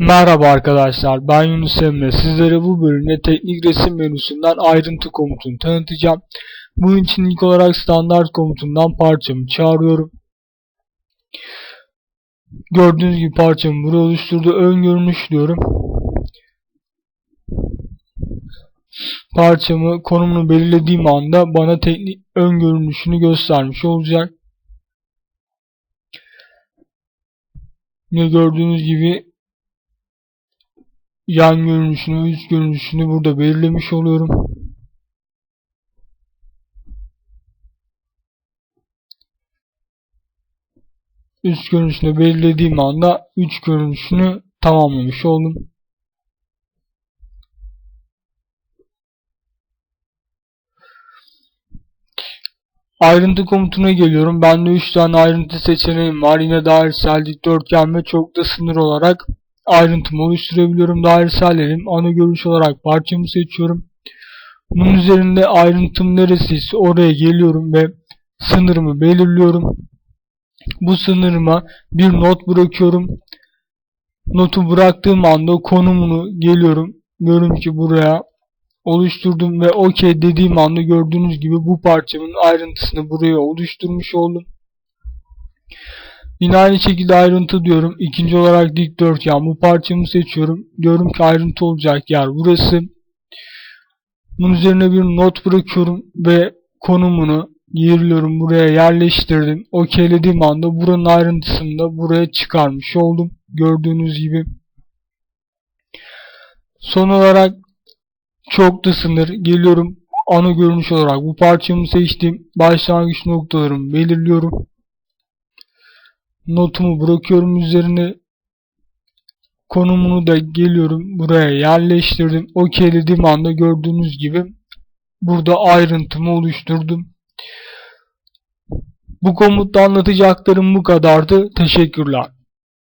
Merhaba arkadaşlar ben Yunus Emre sizlere bu bölümde teknik resim menüsünden ayrıntı komutunu tanıtacağım. Bunun için ilk olarak standart komutundan parçamı çağırıyorum. Gördüğünüz gibi parçamı buraya oluşturdu. Ön görünüş diyorum. Parçamı konumunu belirlediğim anda bana teknik ön görünüşünü göstermiş olacak. Yine gördüğünüz gibi yan görünüşünü üst görünüşünü burada belirlemiş oluyorum. Üst görünüşünü belirlediğim anda üç görünüşünü tamamlamış oldum. Ayrıntı komutuna geliyorum. Bende 3 tane ayrıntı seçeneğim var. Yine dairesel, dikdörtgen ve çoklu sınır olarak ayrıntımı oluşturabiliyorum. Dairesellerim ana görüş olarak parçamı seçiyorum. Bunun üzerinde ayrıntım neresiyse oraya geliyorum ve sınırımı belirliyorum. Bu sınırıma bir not bırakıyorum. Notu bıraktığım anda konumunu geliyorum. Diyorum ki buraya oluşturdum ve OK dediğim anda gördüğünüz gibi bu parçamın ayrıntısını buraya oluşturmuş oldum. Yine aynı şekilde ayrıntı diyorum. İkinci olarak dikdörtgen. Bu parçamı seçiyorum. Diyorum ki ayrıntı olacak yer burası. Bunun üzerine bir not bırakıyorum ve konumunu yerliyorum. Buraya yerleştirdim. OK'lediğim anda buranın ayrıntısını da buraya çıkarmış oldum. Gördüğünüz gibi. Son olarak çoklu sınır. Geliyorum ana görünüş olarak bu parçamı seçtim. Başlangıç noktalarımı belirliyorum notumu bırakıyorum üzerine konumunu da geliyorum buraya yerleştirdim. OK dediğim anda gördüğünüz gibi burada ayrıntımı oluşturdum. Bu komutta anlatacaklarım bu kadardı. Teşekkürler.